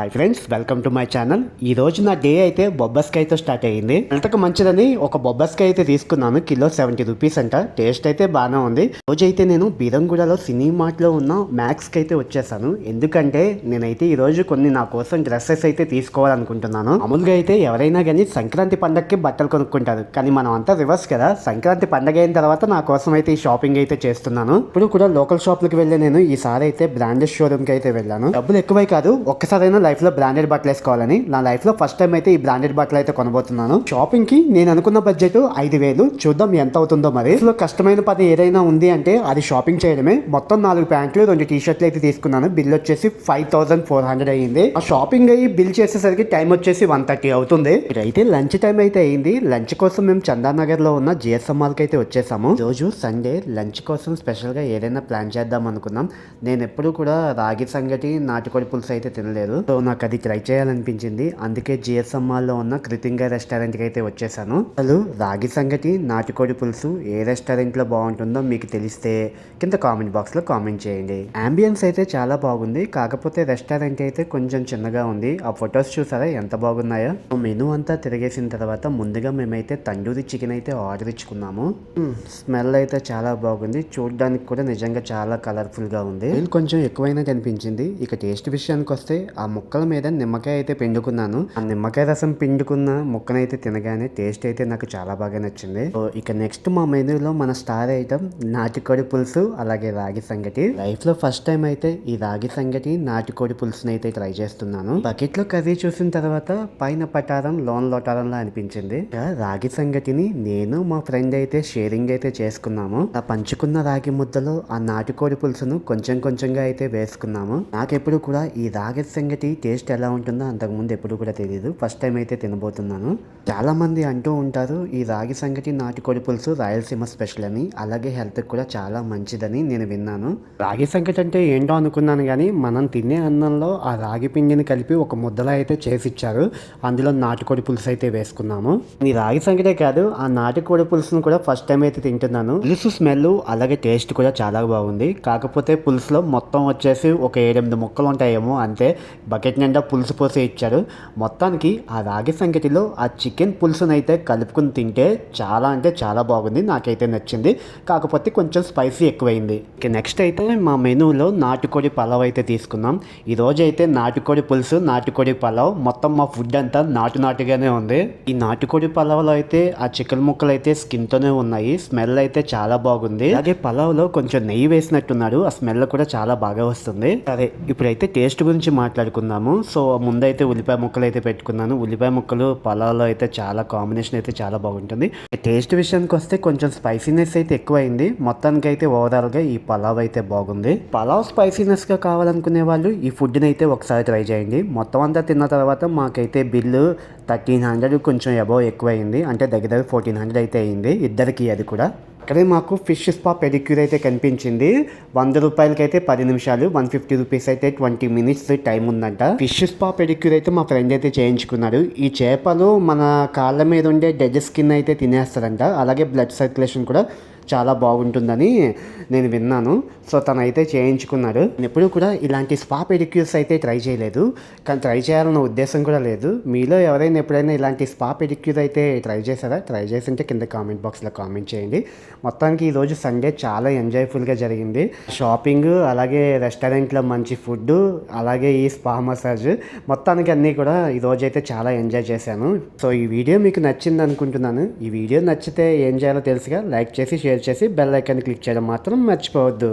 Hi friends welcome to my channel ఈ రోజు నా డే అయితే బొబ్బస్కాయతో స్టార్ట్ అయ్యింది. అంతకు మంచిదని ఒక బొబ్బస్కాయ అయితే తీసుకున్నాను. కిలో సెవెంటీ రూపీస్ అంట. టేస్ట్ అయితే బాగానే ఉంది. రోజు అయితే నేను బీరంగూడలో సినీ మార్ట్లో ఉన్న మ్యాక్స్కి అయితే వచ్చేసాను. ఎందుకంటే నేనైతే ఈ రోజు కొన్ని నా కోసం డ్రెస్సెస్ అయితే తీసుకోవాలనుకుంటున్నాను. మామూలుగా అయితే ఎవరైనా కానీ సంక్రాంతి పండగకి బట్టలు కొనుక్కుంటారు. కానీ మనం అంతా రివర్స్ కదా. సంక్రాంతి పండగ అయిన తర్వాత నా కోసం అయితే ఈ షాపింగ్ అయితే చేస్తున్నాను. ఇప్పుడు కూడా లోకల్ షాప్లకు వెళ్ళే నేను ఈసారి అయితే బ్రాండెడ్ షోరూమ్కి అయితే వెళ్ళాను. డబ్బులు ఎక్కువై కాదు ఒక్కసారైనా లైఫ్లో బ్రాండెడ్ బట్టలు వేసుకోవాలని నా లైఫ్లో ఫస్ట్ టైం అయితే ఈ బ్రాండెడ్ బట్టలు అయితే కొనబోతున్నాను. షాపింగ్కి నేను అనుకున్న బడ్జెట్ ఐదు వేలు. చూద్దాం ఎంత అవుతుందో మరి. ఇందులో కష్టమైన పని ఏదైనా ఉంది అంటే అది షాపింగ్ చేయడమే. మొత్తం నాలుగు ప్యాంట్లు రెండు టీ షర్ట్లు అయితే తీసుకున్నాను. బిల్ వచ్చేసి ఫైవ్ థౌసండ్ ఫోర్ హండ్రెడ్ అయ్యింది ఆ షాపింగ్ అయ్యి బిల్ చేసేసరికి టైం వచ్చేసి వన్ థర్టీ అవుతుంది. అయితే లంచ్ టైం అయితే అయింది. లంచ్ కోసం మేము చందానగర్లో ఉన్న జిఎస్ఎం మాల్కి అయితే వచ్చేసాము. రోజు సండే లంచ్ కోసం స్పెషల్గా ఏదైనా ప్లాన్ చేద్దాం అనుకున్నాం. నేను ఎప్పుడు కూడా రాగి సంగటి నాటుకోడి పులుసు అయితే తినలేదు. సో నాకు అది ట్రై చేయాలనిపించింది. అందుకే జిఎస్ఎం మాల్లో ఉన్న కృతింగ రెస్టారెంట్కి అయితే వచ్చేసాను. అసలు రాగి సంగటి నాటుకోడి పులుసు ఏ రెస్టారెంట్లో బాగుంటుందో మీకు తెలిస్తే కింద కామెంట్ బాక్స్లో కామెంట్ చేయండి. అంబియన్స్ అయితే చాలా బాగుంది. కాకపోతే రెస్టారెంట్ అయితే కొంచెం చిన్నగా ఉంది. ఆ ఫొటోస్ చూసారా? ఎంత బాగున్నాయో. మెనూ అంతా తిరిగేసిన తర్వాత ముందుగా మేమైతే తండూరి చికెన్ అయితే ఆర్డర్ ఇచ్చుకున్నాము. స్మెల్ అయితే చాలా బాగుంది. చూడడానికి కూడా నిజంగా చాలా కలర్ఫుల్గా ఉంది. కొంచెం ఎక్కువైనా కనిపించింది. ఇక టేస్ట్ విషయానికి వస్తే ఆ ముక్కల మీద నిమ్మకాయ అయితే పిండుకున్నాను. ఆ నిమ్మకాయ రసం పిండుకున్న ముక్కనైతే తినగానే టేస్ట్ అయితే నాకు చాలా బాగా నచ్చింది. సో ఇక నెక్స్ట్ మా మెనూలో మన స్టార్ ఐటమ్ నాటుకోడి పులుసు అలాగే రాగి సంగటి. లైఫ్లో ఫస్ట్ టైం అయితే ఈ రాగి సంగటి నాటుకోడి పులుసుని అయితే ట్రై చేస్తున్నాను. బకెట్లో కర్రీ చూసిన తర్వాత పైన పటారం లోన్ లోటారంలా అనిపించింది. రాగి సంగటిని నేను మా ఫ్రెండ్ అయితే షేరింగ్ అయితే చేసుకున్నాము. ఆ పంచుకున్న రాగి ముద్దలో ఆ నాటుకోడి పులుసును కొంచెం కొంచెంగా అయితే వేసుకున్నాము. నాకెప్పుడు కూడా ఈ రాగి సంగటి టేస్ట్ ఎలా ఉంటుందో అంతకుముందు ఎప్పుడు కూడా తెలియదు ఫస్ట్ టైం అయితే తినబోతున్నాను. చాలామంది అంటూ ఉంటారు ఈ రాగి సంగటి నాటుకోడి పులుసు రాయలసీమ స్పెషల్ అని. అలాగే హెల్త్ కూడా చాలా మంచిదని నేను విన్నాను. రాగి సంగటి అంటే ఏంటో అనుకున్నాను కానీ మనం తినే అన్నంలో ఆ రాగి పిండిని కలిపి ఒక ముద్దలా అయితే చేసిచ్చారు. అందులో నాటుకోడి పులుసు అయితే వేసుకున్నాము. ఈ రాగి సంగటే కాదు ఆ నాటుకోడి పులుసును కూడా ఫస్ట్ టైం అయితే తింటున్నాను. పులుసు స్మెల్ అలాగే టేస్ట్ కూడా చాలా బాగుంది. కాకపోతే పులుసులో మొత్తం వచ్చేసి ఒక ఏడెనిమిది ముక్కలు ఉంటాయేమో అంతే. బకెట్ నిండా పులుసు పోసి ఇచ్చారు మొత్తానికి ఆ రాగి సంగటిలో ఆ చికెన్ పులుసునైతే కలుపుకుని తింటే చాలా అంటే చాలా బాగుంది. నాకైతే నచ్చింది. కాకపోతే కొంచెం స్పైసీ ఎక్కువైంది. ఇక నెక్స్ట్ అయితే మా మెనూలో నాటుకోడి పలావ్ అయితే తీసుకున్నాం ఈరోజు అయితే నాటుకోడి పులుసు నాటుకోడి పలావ్. మొత్తం మా ఫుడ్ అంతా నాటు నాటుగానే ఉంది. ఈ నాటుకోడి పలావ్లో అయితే ఆ చికెన్ ముక్కలు అయితే స్కిన్తోనే ఉన్నాయి. స్మెల్ అయితే చాలా బాగుంది. అలాగే పలావ్లో కొంచెం నెయ్యి వేసినట్టున్నాడు. ఆ స్మెల్ కూడా చాలా బాగా వస్తుంది. సరే ఇప్పుడైతే టేస్ట్ గురించి మాట్లాడుకుందాం. మాట్లాడుకుందాము సో ముందైతే ఉల్లిపాయ ముక్కలు అయితే పెట్టుకున్నాను. ఉల్లిపాయ ముక్కలు పలావ్లో అయితే చాలా కాంబినేషన్ అయితే చాలా బాగుంటుంది. టేస్ట్ విషయానికి వస్తే కొంచెం స్పైసీనెస్ అయితే ఎక్కువైంది. మొత్తానికి అయితే ఓవరాల్గా ఈ పలావ్ అయితే బాగుంది. పలావ్ స్పైసీనెస్గా కావాలనుకునే వాళ్ళు ఈ ఫుడ్ని అయితే ఒకసారి ట్రై చేయండి. మొత్తం అంతా తిన్న తర్వాత మాకైతే బిల్లు థర్టీన్ హండ్రెడ్ కొంచెం అబౌవ్ ఎక్కువైంది. అంటే దగ్గర దగ్గర ఫోర్టీన్ హండ్రెడ్ అయితే అయింది. ఇద్దరికి అది కూడా. అక్కడే మాకు ఫిష్ స్పా పెడిక్యూర్ అయితే కనిపించింది. వంద రూపాయలకి అయితే పది నిమిషాలు వన్ ఫిఫ్టీ రూపీస్ అయితే ట్వంటీ మినిట్స్ టైం ఉందంట. ఫిష్ స్పా పెడిక్యూర్ అయితే మా ఫ్రెండ్ అయితే చేయించుకున్నాడు. ఈ చేపలు మన కాళ్ళ మీద ఉండే డెడ్ స్కిన్ అయితే తినేస్తారంట. అలాగే బ్లడ్ సర్క్యులేషన్ కూడా చాలా బాగుంటుందని నేను విన్నాను. సో తను అయితే చేయించుకున్నాడు. నేను ఎప్పుడు కూడా ఇలాంటి స్పా పెడిక్యూర్స్ అయితే ట్రై చేయలేదు. కానీ ట్రై చేయాలన్న ఉద్దేశం కూడా లేదు. మీలో ఎవరైనా ఎప్పుడైనా ఇలాంటి స్పా పెడిక్యూర్ అయితే ట్రై చేశారా? ట్రై చేసింటే కింద కామెంట్ బాక్స్లో కామెంట్ చేయండి. మొత్తానికి ఈరోజు సండే చాలా ఎంజాయ్ఫుల్గా జరిగింది. షాపింగ్ అలాగే రెస్టారెంట్లో మంచి ఫుడ్ అలాగే ఈ స్పా మసాజ్ మొత్తానికి అన్నీ కూడా ఈరోజు అయితే చాలా ఎంజాయ్ చేశాను. సో ఈ వీడియో మీకు నచ్చింది అనుకుంటున్నాను ఈ వీడియో నచ్చితే ఏం చేయాలో తెలుసుగా. లైక్ చేసి షేర్ చేసి బెల్ ఐకాన్ క్లిక్ చేయడం మాత్రం మర్చిపోవద్దు.